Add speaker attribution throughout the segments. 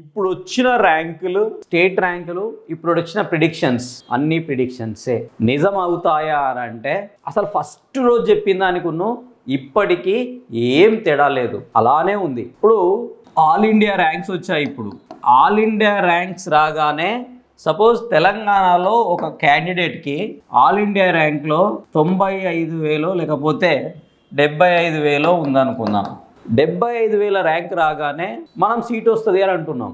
Speaker 1: ఇప్పుడు వచ్చిన ర్యాంకులు స్టేట్ ర్యాంకులు ఇప్పుడు వచ్చిన ప్రిడిక్షన్స్ అన్ని ప్రిడిక్షన్సే. నిజం అవుతాయా అని అంటే అసలు ఫస్ట్ రోజు చెప్పిన దానికును ఇప్పటికీ ఏం తేడా లేదు. అలానే ఉంది. ఇప్పుడు ఆల్ ఇండియా ర్యాంక్స్ వచ్చాయి ఇప్పుడు. ఆల్ ఇండియా ర్యాంక్స్ రాగానే సపోజ్ తెలంగాణలో ఒక క్యాండిడేట్కి ఆల్ ఇండియా ర్యాంక్లో తొంభై ఐదు వేలో లేకపోతే డెబ్బై ఐదు వేలో ఉందనుకుందాం. డెబ్బై ఐదు వేల ర్యాంక్ రాగానే మనం సీట్ వస్తుంది అని అంటున్నాం.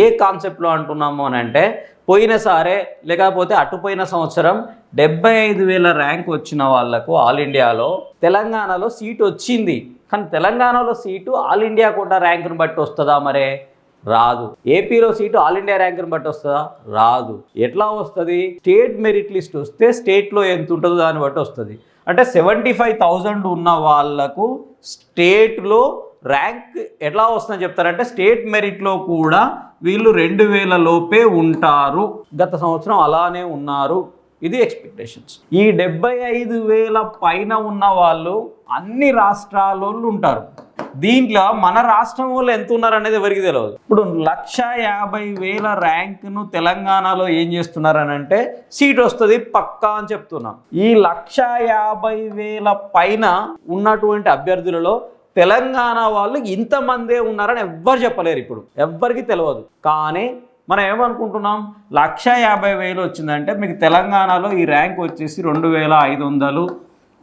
Speaker 1: ఏ కాన్సెప్ట్లో అంటున్నాము అని అంటే పోయినసారే లేకపోతే అటుపోయిన సంవత్సరం డెబ్బై ఐదు వేల ర్యాంక్ వచ్చిన వాళ్ళకు ఆల్ ఇండియాలో తెలంగాణలో సీట్ వచ్చింది. కానీ తెలంగాణలో సీటు ఆల్ ఇండియా కూడా ర్యాంకును బట్టి వస్తుందా మరే? రాదు. ఏపీలో సీటు ఆల్ ఇండియా ర్యాంకుని బట్టి వస్తుందా? రాదు. ఎట్లా వస్తుంది? స్టేట్ మెరిట్ లిస్ట్ వస్తే స్టేట్లో ఎంత ఉంటుందో దాన్ని బట్టి వస్తుంది. అంటే సెవెంటీ ఫైవ్ థౌజండ్ ఉన్న వాళ్ళకు స్టేట్లో ర్యాంక్ ఎట్లా వస్తుందని చెప్తారంటే స్టేట్ మెరిట్లో కూడా వీళ్ళు రెండు వేల లోపే ఉంటారు. గత సంవత్సరం అలానే ఉన్నారు. ఇది ఎక్స్పెక్టేషన్స్ ఈ డెబ్బై ఐదు వేల పైన ఉన్న వాళ్ళు అన్ని రాష్ట్రాలలో ఉంటారు. దీంట్లో మన రాష్ట్రం వాళ్ళు ఎంత ఉన్నారు అనేది ఎవరికి తెలియదు ఇప్పుడు లక్ష యాభై వేల ర్యాంక్ను తెలంగాణలో ఏం చేస్తున్నారని అంటే సీట్ వస్తుంది పక్కా అని చెప్తున్నాం. ఈ లక్ష యాభై వేల పైన ఉన్నటువంటి అభ్యర్థులలో తెలంగాణ వాళ్ళు ఇంతమందే ఉన్నారని ఎవ్వరు చెప్పలేరు ఇప్పుడు. ఎవ్వరికి తెలియదు కానీ మనం ఏమనుకుంటున్నాం? లక్ష యాభై వేలు వచ్చిందంటే మీకు తెలంగాణలో ఈ ర్యాంక్ వచ్చేసి రెండు వేల ఐదు వందలు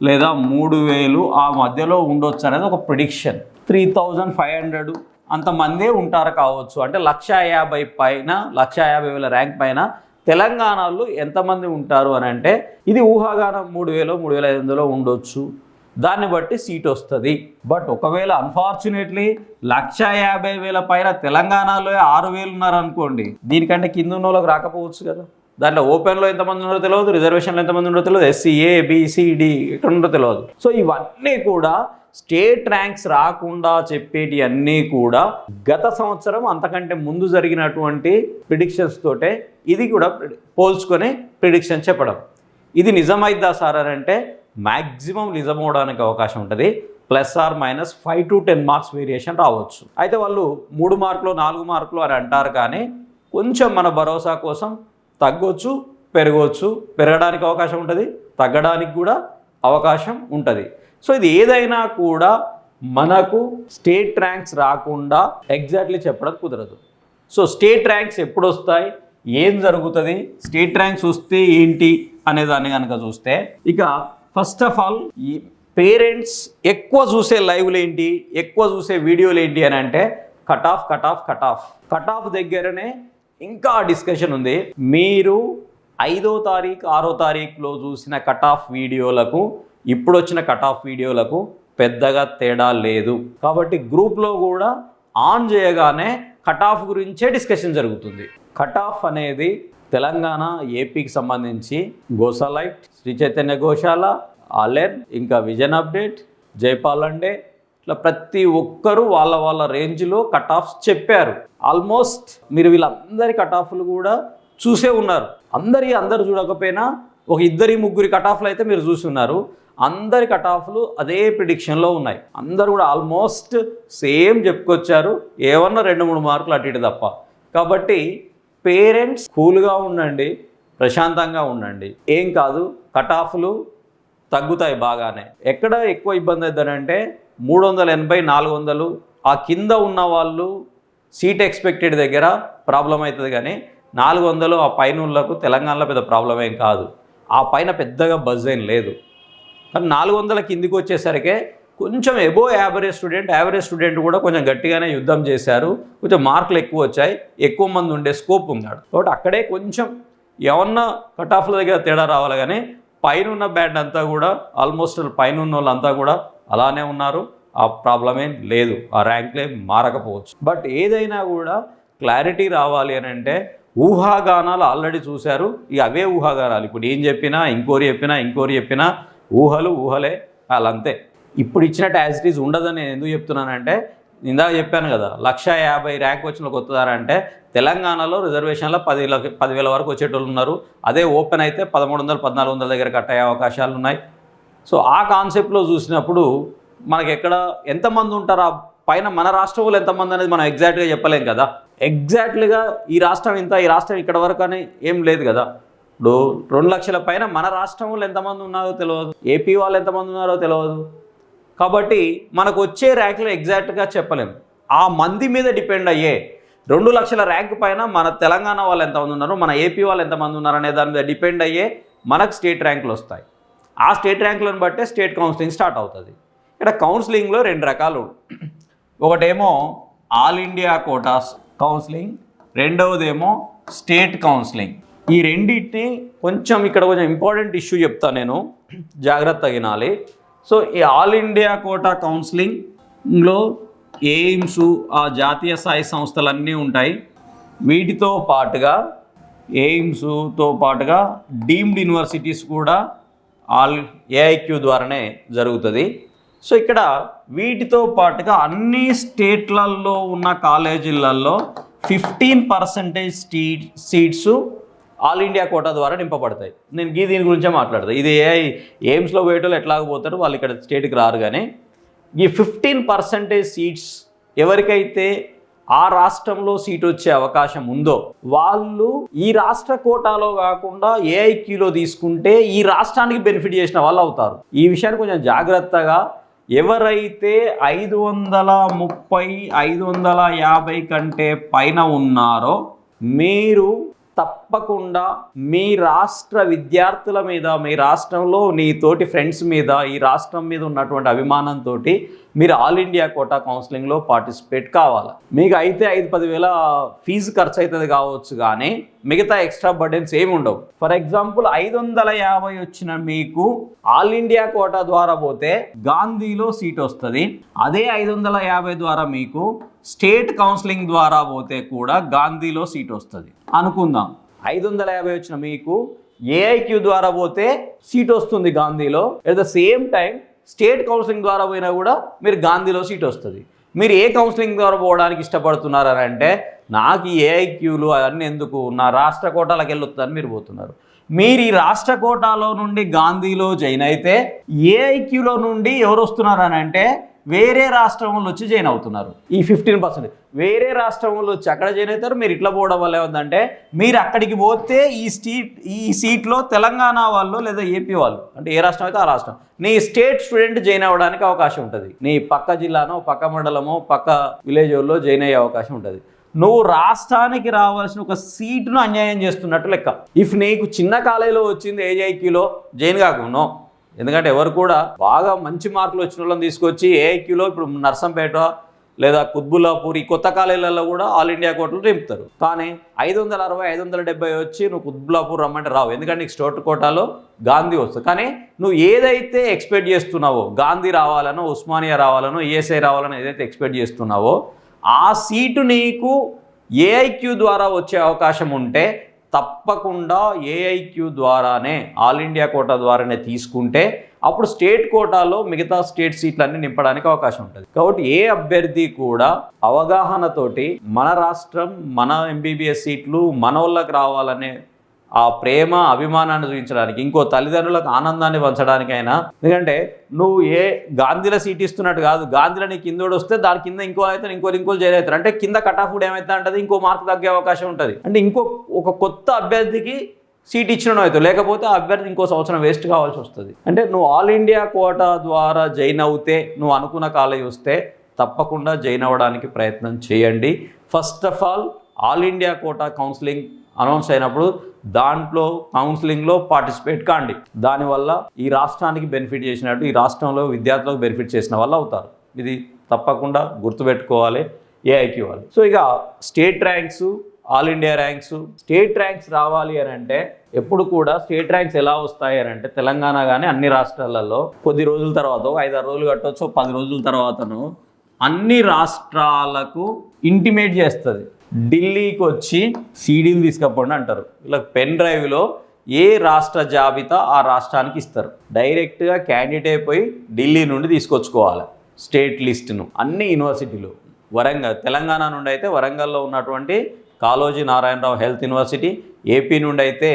Speaker 1: లేదా మూడు వేలు ఆ మధ్యలో ఉండొచ్చు అనేది ఒక prediction three thousand five hundred అంతమందే ఉంటారు కావచ్చు. అంటే లక్ష యాభై పైన లక్ష యాభై వేల ర్యాంక్ పైన తెలంగాణలో ఎంతమంది ఉంటారు అని అంటే ఇది ఊహాగానం మూడు వేలు మూడు వేల ఐదు వందలో ఉండొచ్చు. దాన్ని బట్టి సీట్ వస్తుంది. బట్ ఒకవేళ అన్ఫార్చునేట్లీ లక్ష యాభై వేల పైన తెలంగాణలో ఆరు వేలు ఉన్నారనుకోండి దీనికంటే కింద ఉన్న వాళ్ళకి రాకపోవచ్చు కదా. దాంట్లో ఓపెన్లో ఎంతమంది ఉన్నారో తెలియదు రిజర్వేషన్లో ఎంతమంది ఉన్నారో తెలియదు ఎస్సీ ఏ ఎక్కడ ఉన్నారో తెలియదు సో ఇవన్నీ కూడా స్టేట్ ర్యాంక్స్ రాకుండా చెప్పేటి అన్నీ కూడా గత సంవత్సరం అంతకంటే ముందు జరిగినటువంటి ప్రిడిక్షన్స్ తోటే ఇది కూడా పోల్చుకొని ప్రిడిక్షన్ చెప్పడం. ఇది నిజమైద్దా సార్ అని అంటే మ్యాక్సిమం నిజం అవడానికి అవకాశం ఉంటుంది. Plus or minus five to ten marks variation రావచ్చు. అయితే వాళ్ళు మూడు మార్కులు నాలుగు మార్కులు అని అంటారు కానీ కొంచెం మన భరోసా కోసం తగ్గొచ్చు పెరగవచ్చు పెరగడానికి అవకాశం ఉంటుంది. తగ్గడానికి కూడా అవకాశం ఉంటుంది. సో ఇది ఏదైనా కూడా మనకు స్టేట్ ర్యాంక్స్ రాకుండా ఎగ్జాక్ట్లీ చెప్పడం కుదరదు. సో స్టేట్ ర్యాంక్స్ ఎప్పుడు వస్తాయి ఏం జరుగుతుంది? స్టేట్ ర్యాంక్స్ వస్తే ఏంటి? అనే దాన్ని కనుక చూస్తే ఇక ఫస్ట్ ఆఫ్ ఆల్ ఈ పేరెంట్స్ ఎక్కువ చూసే లైవ్లు ఏంటి ఎక్కువ చూసే వీడియోలు ఏంటి అని అంటే cut off cut off cut off cut off దగ్గరనే ఇంకా డిస్కషన్ ఉంది. మీరు ఐదో తారీఖు ఆరో తారీఖులో చూసిన కట్ ఆఫ్ వీడియోలకు ఇప్పుడు వచ్చిన కట్ ఆఫ్ వీడియోలకు పెద్దగా తేడా లేదు. కాబట్టి గ్రూప్లో కూడా ఆన్ చేయగానే కట్ ఆఫ్ గురించే డిస్కషన్ జరుగుతుంది. కట్ ఆఫ్ అనేది తెలంగాణ ఏపీకి సంబంధించి గోసాలైట్ శ్రీ చైతన్య గోశాల అలెన్ ఇంకా విజన్ అప్డేట్ జైపాల్ అండే. ఇట్లా ప్రతి ఒక్కరూ వాళ్ళ వాళ్ళ రేంజ్లో కట్ ఆఫ్స్ చెప్పారు. ఆల్మోస్ట్ మీరు వీళ్ళందరి కట్ ఆఫ్లు కూడా చూసే ఉన్నారు. అందరి అందరు చూడకపోయినా ఒక ఇద్దరి ముగ్గురి కట్ ఆఫ్లు అయితే మీరు చూసి ఉన్నారు. అందరి కట్ ఆఫ్లు అదే ప్రిడిక్షన్లో ఉన్నాయి. అందరు కూడా ఆల్మోస్ట్ సేమ్ చెప్పుకొచ్చారు. ఏమన్నా రెండు మూడు మార్కులు అటు ఇటు తప్ప. కాబట్టి పేరెంట్స్ కూల్గా ఉండండి ప్రశాంతంగా ఉండండి. ఏం కాదు కట్ ఆఫ్లు తగ్గుతాయి బాగానే. ఎక్కడ ఎక్కువ ఇబ్బంది అవుతుందంటే మూడు వందల ఎనభై నాలుగు వందలు ఆ కింద ఉన్న వాళ్ళు సీట్ ఎక్స్పెక్టెడ్ దగ్గర ప్రాబ్లం అవుతుంది కానీ నాలుగు వందలు ఆ పైన వాళ్ళకు తెలంగాణలో పెద్ద ప్రాబ్లం ఏం కాదు. ఆ పైన పెద్దగా బజ్ ఏం లేదు. కానీ నాలుగు వందల కిందికి వచ్చేసరికి కొంచెం above average student average student కూడా కొంచెం గట్టిగానే యుద్ధం చేశారు. కొంచెం మార్కులు ఎక్కువ వచ్చాయి. ఎక్కువ మంది ఉండే స్కోప్ ఉన్నాడు. కాబట్టి అక్కడే కొంచెం ఏమన్నా కట్ ఆఫ్ల దగ్గర తేడా రావాలి కానీ పైన ఉన్న బ్యాండ్ అంతా కూడా ఆల్మోస్ట్ పైన ఉన్న వాళ్ళంతా కూడా అలానే ఉన్నారు. ఆ ప్రాబ్లం ఏం లేదు. ఆ ర్యాంక్లే మారకపోవచ్చు. బట్ ఏదైనా కూడా క్లారిటీ రావాలి అని అంటే ఊహాగానాలు ఆల్రెడీ చూశారు. ఇక అవే ఊహాగానాలు. ఇప్పుడు ఏం చెప్పినా ఇంకోరి చెప్పినా ఇంకోరి చెప్పినా ఊహలు ఊహలే. వాళ్ళంతే ఇప్పుడు ఇచ్చినట్టు యాజ్ ఇట్ ఈజ్ ఉండదని నేను ఎందుకు చెప్తున్నానంటే ఇందాక చెప్పాను కదా లక్ష యాభై ర్యాంక్ వచ్చిన కొత్తదారంటే తెలంగాణలో రిజర్వేషన్లో పది పదివేల వరకు వచ్చేటోళ్ళు ఉన్నారు. అదే ఓపెన్ అయితే పదమూడు వందలు పద్నాలుగు వందల దగ్గర కట్ అయ్యే అవకాశాలు ఉన్నాయి. సో ఆ కాన్సెప్ట్లో చూసినప్పుడు మనకి ఎక్కడ ఎంతమంది ఉంటారు? ఆ పైన మన రాష్ట్రంలో ఎంతమంది అనేది మనం ఎగ్జాక్ట్గా చెప్పలేం కదా. ఎగ్జాక్ట్లీగా ఈ రాష్ట్రం ఇంత ఈ రాష్ట్రం ఇక్కడ వరకు అని ఏం లేదు కదా. ఇప్పుడు రెండు లక్షల పైన మన రాష్ట్రంలో ఎంతమంది ఉన్నారో తెలియదు. ఏపీ వాళ్ళు ఎంతమంది ఉన్నారో తెలియదు. కాబట్టి మనకు వచ్చే ర్యాంకులు ఎగ్జాక్ట్గా చెప్పలేము. ఆ మంది మీద డిపెండ్ అయ్యే రెండు లక్షల ర్యాంక్ పైన మన తెలంగాణ వాళ్ళు ఎంతమంది ఉన్నారు మన ఏపీ వాళ్ళు ఎంతమంది ఉన్నారు అనే దాని మీద డిపెండ్ అయ్యే మనకు స్టేట్ ర్యాంకులు వస్తాయి. ఆ స్టేట్ ర్యాంకులను బట్టే స్టేట్ కౌన్సిలింగ్ స్టార్ట్ అవుతుంది. ఇక్కడ కౌన్సిలింగ్లో రెండు రకాలు ఒకటేమో ఆల్ ఇండియా కోటాస్ కౌన్సిలింగ్ రెండవదేమో స్టేట్ కౌన్సిలింగ్. ఈ రెండింటిని కొంచెం ఇక్కడ కొంచెం ఇంపార్టెంట్ ఇష్యూ చెప్తా నేను. జాగ్రత్త తగినాలి సో ఈ ఆల్ ఇండియా కోటా కౌన్సిలింగ్లో ఎయిమ్స్ ఆ జాతీయ స్థాయి సంస్థలన్నీ ఉంటాయి. వీటితో పాటుగా ఎయిమ్స్తో పాటుగా డీమ్డ్ యూనివర్సిటీస్ కూడా ఆల్ ఏఐక్యూ ద్వారానే జరుగుతుంది. సో ఇక్కడ వీటితో పాటుగా అన్ని స్టేట్లలో ఉన్న కాలేజీలలో fifteen percentage seats all India quota ద్వారా నింపబడతాయి. నేను గీ దీని గురించే మాట్లాడతాను ఇది ఏఐ ఎయిమ్స్లో పోయేటోళ్ళు ఎట్లాగ పోతారు వాళ్ళు ఇక్కడ స్టేట్కి రారు కానీ ఈ ఫిఫ్టీన్ పర్సెంటేజ్ సీట్స్ ఎవరికైతే ఆ రాష్ట్రంలో సీట్ వచ్చే అవకాశం ఉందో వాళ్ళు ఈ రాష్ట్ర కోటాలో కాకుండా ఏఐక్యూలో తీసుకుంటే ఈ రాష్ట్రానికి బెనిఫిట్ చేసిన వాళ్ళు అవుతారు. ఈ విషయాన్ని కొంచెం జాగ్రత్తగా ఎవరైతే ఐదు వందల ముప్పై ఐదు వందల యాభై కంటే పైన ఉన్నారో మీరు తప్ప తప్పకుండా మీ రాష్ట్ర విద్యార్థుల మీద మీ రాష్ట్రంలో నీ తోటి ఫ్రెండ్స్ మీద ఈ రాష్ట్రం మీద ఉన్నటువంటి అభిమానంతో మీరు ఆల్ ఇండియా కోటా కౌన్సిలింగ్లో పార్టిసిపేట్ కావాలి? మీకు అయితే ఐదు పదివేల ఫీజు ఖర్చు అవుతుంది కావచ్చు కానీ మిగతా ఎక్స్ట్రా బర్డెన్స్ ఏమి ఉండవు. ఫర్ ఎగ్జాంపుల్ ఐదు వందల యాభై వచ్చిన మీకు ఆల్ ఇండియా కోటా ద్వారా పోతే గాంధీలో సీట్ వస్తుంది. అదే ఐదు వందల యాభై ద్వారా మీకు స్టేట్ కౌన్సిలింగ్ ద్వారా పోతే కూడా గాంధీలో సీట్ వస్తుంది. అనుకుందాం. ఐదు వందల యాభై వచ్చిన మీకు ఏఐక్యూ ద్వారా పోతే సీట్ వస్తుంది గాంధీలో. At the same time state counselling ద్వారా పోయినా కూడా మీరు గాంధీలో సీట్ వస్తుంది. మీరు ఏ కౌన్సిలింగ్ ద్వారా పోవడానికి ఇష్టపడుతున్నారని అంటే నాకు ఈ ఏఐక్యూలు అవన్నీ ఎందుకు? నా రాష్ట్ర కోటాలకు వెళ్ళొద్దని మీరు పోతున్నారు. మీరు ఈ రాష్ట్ర కోటాలో నుండి గాంధీలో జాయిన్ అయితే ఏఐక్యూలో నుండి ఎవరు వస్తున్నారని అంటే వేరే రాష్ట్రం వాళ్ళు వచ్చి జాయిన్ అవుతున్నారు. ఈ ఫిఫ్టీన్ పర్సెంట్ వేరే రాష్ట్రం వాళ్ళు వచ్చి అక్కడ జాయిన్ అవుతారు మీరు ఇట్లా పోవడం వల్ల ఏముందంటే మీరు అక్కడికి పోతే ఈ స్టీట్ ఈ సీట్లో తెలంగాణ వాళ్ళు లేదా ఏపీ వాళ్ళు అంటే ఏ రాష్ట్రం అయితే ఆ రాష్ట్రం నీ స్టేట్ స్టూడెంట్ జాయిన్ అవ్వడానికి అవకాశం ఉంటుంది. నీ పక్క జిల్లానో పక్క మండలమో పక్క విలేజ్ వాళ్ళు జాయిన్ అయ్యే అవకాశం ఉంటుంది. నువ్వు రాష్ట్రానికి రావాల్సిన ఒక సీటును అన్యాయం చేస్తున్నట్టు లెక్క. ఇఫ్ నీకు చిన్న కాలేజీలో వచ్చింది ఏజైక్యూలో జైన్ కాకుండా ఎందుకంటే ఎవరు కూడా బాగా మంచి మార్కులు వచ్చిన వాళ్ళని తీసుకొచ్చి ఏఐక్యూలో ఇప్పుడు నర్సంపేట లేదా కుత్బుల్లాపూర్ ఈ కొత్త కాలేజీలలో కూడా ఆల్ ఇండియా కోటలు నింపుతారు. కానీ ఐదు వందల అరవై ఐదు వందల డెబ్బై వచ్చి నువ్వు కుత్బుల్లాపూర్ రమ్మంటే రావు. ఎందుకంటే నీకు స్టోట్ కోటాలో గాంధీ వస్తుంది. కానీ నువ్వు ఏదైతే ఎక్స్పెక్ట్ చేస్తున్నావో గాంధీ రావాలనో ఉస్మానియా రావాలనో ఈఎస్ఐ రావాలనో ఏదైతే ఎక్స్పెక్ట్ చేస్తున్నావో ఆ సీటు నీకు ఏఐక్యూ ద్వారా వచ్చే అవకాశం ఉంటే తప్పకుండా ఏఐక్యూ ద్వారానే ఆల్ ఇండియా కోటా ద్వారానే తీసుకుంటే అప్పుడు స్టేట్ కోటాలో మిగతా స్టేట్ సీట్లన్నీ నింపడానికి అవకాశం ఉంటుంది. కాబట్టి ఏ అభ్యర్థి కూడా అవగాహనతోటి మన రాష్ట్రం మన ఎంబీబీఎస్ సీట్లు మన వాళ్ళకి రావాలనే ఆ ప్రేమ అభిమానాన్ని చూపించడానికి ఇంకో తల్లిదండ్రులకు ఆనందాన్ని పంచడానికైనా ఎందుకంటే నువ్వు ఏ గాంధీలో సీట్ ఇస్తున్నట్టు కాదు. గాంధీలో నీ కిందోడు వస్తే దాని కింద ఇంకో అయితే ఇంకో ఇంకోలు అవుతారు. అంటే కింద కట్ ఆఫ్ ఏమైతే ఉంటుంది ఇంకో మార్క్ తగ్గే అవకాశం ఉంటుంది. అంటే ఇంకో ఒక కొత్త అభ్యర్థికి సీట్ ఇచ్చిన అవుతావు లేకపోతే ఆ అభ్యర్థి ఇంకో సంవత్సరం వేస్ట్ కావాల్సి వస్తుంది. అంటే నువ్వు ఆల్ ఇండియా కోటా ద్వారా జైన్ అవుతే నువ్వు అనుకున్న కాలేజ్ వస్తే తప్పకుండా జైన్ అవ్వడానికి ప్రయత్నం చేయండి. First of all all India quota counselling announce అయినప్పుడు దాంట్లో కౌన్సిలింగ్లో పార్టిసిపేట్ కాండి. దానివల్ల ఈ రాష్ట్రానికి బెనిఫిట్ చేసినట్టు ఈ రాష్ట్రంలో విద్యార్థులకు బెనిఫిట్ చేసిన వాళ్ళు అవుతారు. ఇది తప్పకుండా గుర్తుపెట్టుకోవాలి ఏఐకి వాళ్ళు సో ఇక state ranks all India ranks state ranks రావాలి అని అంటే ఎప్పుడు కూడా స్టేట్ ర్యాంక్స్ ఎలా వస్తాయి అని అంటే తెలంగాణ కానీ అన్ని రాష్ట్రాలలో కొద్ది రోజుల తర్వాత ఐదారు రోజులు కట్టవచ్చు పది రోజుల తర్వాతను అన్ని రాష్ట్రాలకు ఇంటిమేట్ చేస్తుంది. ఢిల్లీకి వచ్చి సీడీలు తీసుకపోండి అంటారు. ఇలా పెన్ డ్రైవ్లో ఏ రాష్ట్ర జాబితా ఆ రాష్ట్రానికి ఇస్తారు. డైరెక్ట్గా క్యాండిడేట్ అయిపోయి ఢిల్లీ నుండి తీసుకొచ్చుకోవాలి. స్టేట్ లిస్ట్ను. అన్ని యూనివర్సిటీలు. వరంగల్ తెలంగాణ నుండి అయితే వరంగల్లో ఉన్నటువంటి Kaloji Narayanarao health university AP నుండి అయితే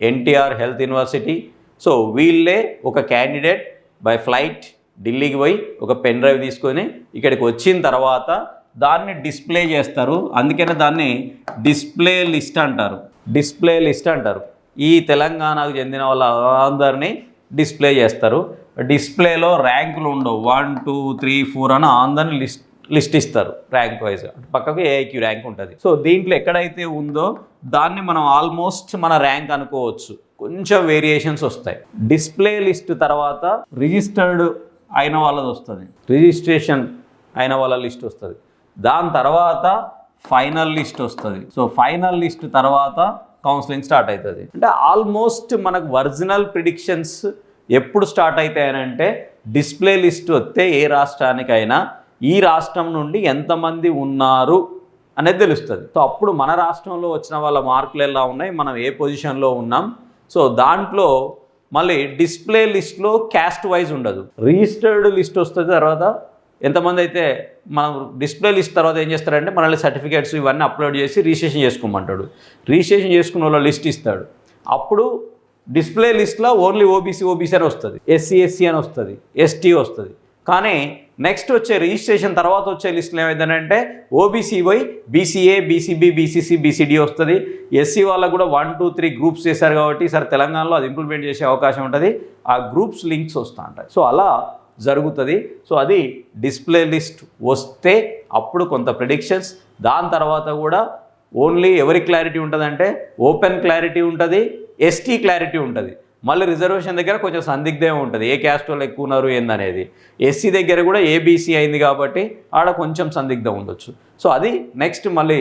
Speaker 1: ఎన్టీఆర్ హెల్త్ యూనివర్సిటీ. సో వీళ్ళే ఒక క్యాండిడేట్ బై ఫ్లైట్ ఢిల్లీకి పోయి ఒక పెన్ డ్రైవ్ తీసుకొని ఇక్కడికి వచ్చిన తర్వాత దాన్ని డిస్ప్లే చేస్తారు. అందుకనే దాన్ని డిస్ప్లే లిస్ట్ అంటారు. డిస్ప్లే లిస్ట్ అంటారు. ఈ తెలంగాణకు చెందిన వాళ్ళ అందరినీ డిస్ప్లే చేస్తారు. డిస్ప్లేలో ర్యాంకులు ఉండవు. వన్ టూ త్రీ ఫోర్ అని అందరిని లిస్ట్ లిస్ట్ ఇస్తారు ర్యాంక్ వైజ్. పక్కకు ఏఐక్యూ ర్యాంక్ ఉంటుంది. సో దీంట్లో ఎక్కడైతే ఉందో దాన్ని మనం ఆల్మోస్ట్ మన ర్యాంక్ అనుకోవచ్చు. కొంచెం వేరియేషన్స్ వస్తాయి. డిస్ప్లే లిస్ట్ తర్వాత రిజిస్టర్డ్ అయిన వాళ్ళది వస్తుంది. రిజిస్ట్రేషన్ అయిన వాళ్ళ లిస్ట్ వస్తుంది. దాని తర్వాత ఫైనల్ లిస్ట్ వస్తుంది. సో ఫైనల్ లిస్ట్ తర్వాత కౌన్సిలింగ్ స్టార్ట్ అవుతుంది అంటే ఆల్మోస్ట్ మనకు ఒరిజినల్ ప్రిడిక్షన్స్ ఎప్పుడు స్టార్ట్ అవుతాయనంటే డిస్ప్లే లిస్ట్ వస్తే ఏ రాష్ట్రానికైనా ఈ రాష్ట్రం నుండి ఎంతమంది ఉన్నారు అనేది తెలుస్తుంది. సో అప్పుడు మన రాష్ట్రంలో వచ్చిన వాళ్ళ మార్కులు ఎలా ఉన్నాయి మనం ఏ పొజిషన్లో ఉన్నాం. సో దాంట్లో మళ్ళీ డిస్ప్లే లిస్ట్లో క్యాస్ట్ వైజ్ ఉండదు. రిజిస్టర్డ్ లిస్ట్ వస్తుంది తర్వాత ఎంతమంది అయితే మనం డిస్ప్లే లిస్ట్ తర్వాత ఏం చేస్తారంటే మనల్ని సర్టిఫికేట్స్ ఇవన్నీ అప్లోడ్ చేసి రిజిస్ట్రేషన్ చేసుకోమంటాడు. రిజిస్ట్రేషన్ చేసుకున్న వాళ్ళ లిస్ట్ ఇస్తాడు. అప్పుడు డిస్ప్లే లిస్ట్లో ఓన్లీ ఓబీసీ ఓబీసీ అని వస్తుంది. ఎస్సీ ఎస్సీ అని వస్తుంది. ఎస్టీ వస్తుంది. కానీ నెక్స్ట్ వచ్చే రిజిస్ట్రేషన్ తర్వాత వచ్చే లిస్టులు ఏమైందంటే ఓబీసీ పోయి బీసీఏ బీసీబీ బీసీసీ బీసీడీ వస్తుంది. ఎస్సీ వాళ్ళకు కూడా వన్ టూ త్రీ గ్రూప్స్ చేశారు కాబట్టి సార్ తెలంగాణలో అది ఇంప్లిమెంట్ చేసే అవకాశం ఉంటుంది. ఆ గ్రూప్స్ లింక్స్ వస్తూ ఉంటాయి సో అలా జరుగుతుంది. సో అది డిస్ప్లే లిస్ట్ వస్తే అప్పుడు కొంత ప్రిడిక్షన్స్ దాని తర్వాత కూడా ఓన్లీ ఎవరి క్లారిటీ ఉంటుందంటే ఓపెన్ క్లారిటీ ఉంటుంది ఎస్టీ క్లారిటీ ఉంటుంది. మళ్ళీ రిజర్వేషన్ దగ్గర కొంచెం సందిగ్ధం ఉంటుంది. ఏ క్యాస్ట్ వాళ్ళు ఎక్కువ ఉన్నారు ఏందనేది. ఎస్సీ దగ్గర కూడా ఏబీసీ అయింది కాబట్టి ఆడ కొంచెం సందిగ్ధం ఉండొచ్చు. సో అది నెక్స్ట్ మళ్ళీ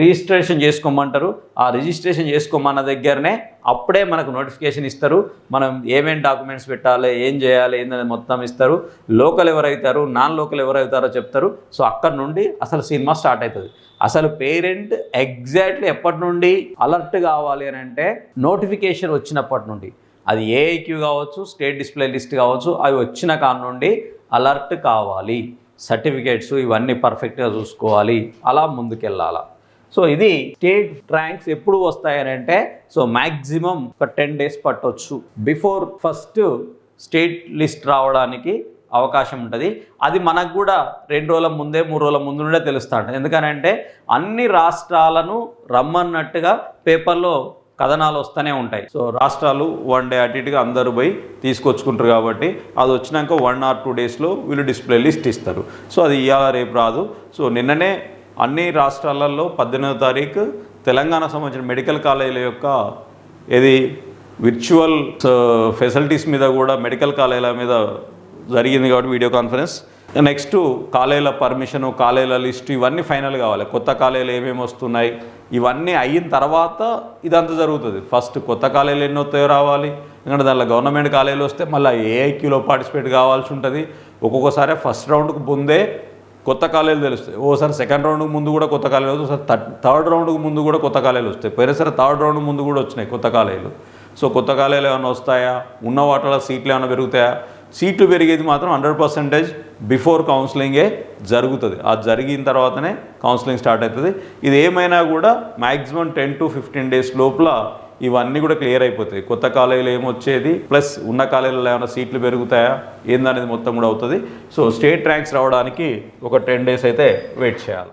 Speaker 1: రిజిస్ట్రేషన్ చేసుకోమంటారు. ఆ రిజిస్ట్రేషన్ చేసుకోమన్న దగ్గరనే అప్పుడే మనకు నోటిఫికేషన్ ఇస్తారు. మనం ఏమేమి డాక్యుమెంట్స్ పెట్టాలి ఏం చేయాలి ఏందనేది మొత్తం ఇస్తారు. లోకల్ ఎవరైతారు నాన్ లోకల్ ఎవరైతారో చెప్తారు. సో అక్కడ నుండి అసలు సినిమా స్టార్ట్ అవుతుంది అసలు పేరెంట్ ఎగ్జాక్ట్లీ ఎప్పటి నుండి అలర్ట్ కావాలి అని అంటే నోటిఫికేషన్ వచ్చినప్పటి నుండి. అది ఏఐక్యూ కావచ్చు స్టేట్ డిస్ప్లే లిస్ట్ కావచ్చు అవి వచ్చిన కాడ నుండి అలర్ట్ కావాలి. సర్టిఫికేట్స్ ఇవన్నీ పర్ఫెక్ట్గా చూసుకోవాలి. అలా ముందుకెళ్ళాలా. సో ఇది స్టేట్ ర్యాంక్స్ ఎప్పుడు వస్తాయని అంటే సో మ్యాక్సిమం ఒక టెన్ డేస్ పట్టవచ్చు బిఫోర్ ఫస్ట్ స్టేట్ లిస్ట్ రావడానికి అవకాశం ఉంటుంది. అది మనకు కూడా రెండు రోజుల ముందే మూడు రోజుల ముందు నుండే తెలుస్తూ ఉంటుంది ఎందుకనంటే అన్ని రాష్ట్రాలను రమ్మన్నట్టుగా పేపర్లో కథనాలు వస్తూనే ఉంటాయి. సో రాష్ట్రాలు వన్ డే అటు ఇటుగా అందరూ పోయి తీసుకొచ్చుకుంటారు కాబట్టి అది వచ్చినాక వన్ ఆర్ టూ డేస్లో వీళ్ళు డిస్ప్లే లిస్ట్ ఇస్తారు. సో అది ఇవాళ రేపు రాదు. సో నిన్ననే అన్ని రాష్ట్రాలలో పద్దెనిమిదో తారీఖు తెలంగాణ సంబంధించిన మెడికల్ కాలేజీల యొక్క ఇది విర్చువల్ ఫెసిలిటీస్ మీద కూడా మెడికల్ కాలేజీల మీద జరిగింది కాబట్టి వీడియో కాన్ఫరెన్స్. నెక్స్ట్ కాలేజీల పర్మిషను కాలేజీల లిస్టు ఇవన్నీ ఫైనల్ కావాలి. కొత్త కాలేజీలు ఏమేమి వస్తున్నాయి? ఇవన్నీ అయిన తర్వాత ఇదంతా జరుగుతుంది. ఫస్ట్ కొత్త కాలేజీలు ఎన్ని వస్తాయో రావాలి. ఎందుకంటే దానిలో గవర్నమెంట్ కాలేజీలు వస్తే మళ్ళీ ఏఐక్యూలో పార్టిసిపేట్ కావాల్సి ఉంటుంది. ఒక్కొక్కసారి ఫస్ట్ రౌండ్కి ముందే కొత్త కాలేజీలు తెలుస్తాయి. ఓసారి సెకండ్ రౌండ్కి ముందు కూడా కొత్త కాలేజీలు వస్తాయి. ఒకసారి థర్డ్ రౌండ్కి ముందు కూడా కొత్త కాలేజీలు వస్తాయి. పోయినసారి థర్డ్ రౌండ్ ముందు కూడా వచ్చినాయి కొత్త కాలేజీలు సో కొత్త కాలేజీలు ఏమైనా వస్తాయా? ఉన్న వాటిలో సీట్లు ఏమైనా పెరుగుతాయా? సీట్లు పెరిగేది మాత్రం హండ్రెడ్ పర్సెంటేజ్ బిఫోర్ కౌన్సిలింగే జరుగుతుంది. ఆ జరిగిన తర్వాతనే కౌన్సిలింగ్ స్టార్ట్ అవుతుంది. ఇది ఏమైనా కూడా maximum ten to fifteen days లోపల ఇవన్నీ కూడా క్లియర్ అయిపోతాయి. కొత్త కాలేజీలో ఏమొచ్చేది? ప్లస్ ఉన్న కాలేజీలో ఏమైనా సీట్లు పెరుగుతాయా? ఏందనేది మొత్తం కూడా అవుతుంది. సో స్టేట్ ర్యాంక్స్ రావడానికి ఒక టెన్ డేస్ అయితే వెయిట్ చేయాలి.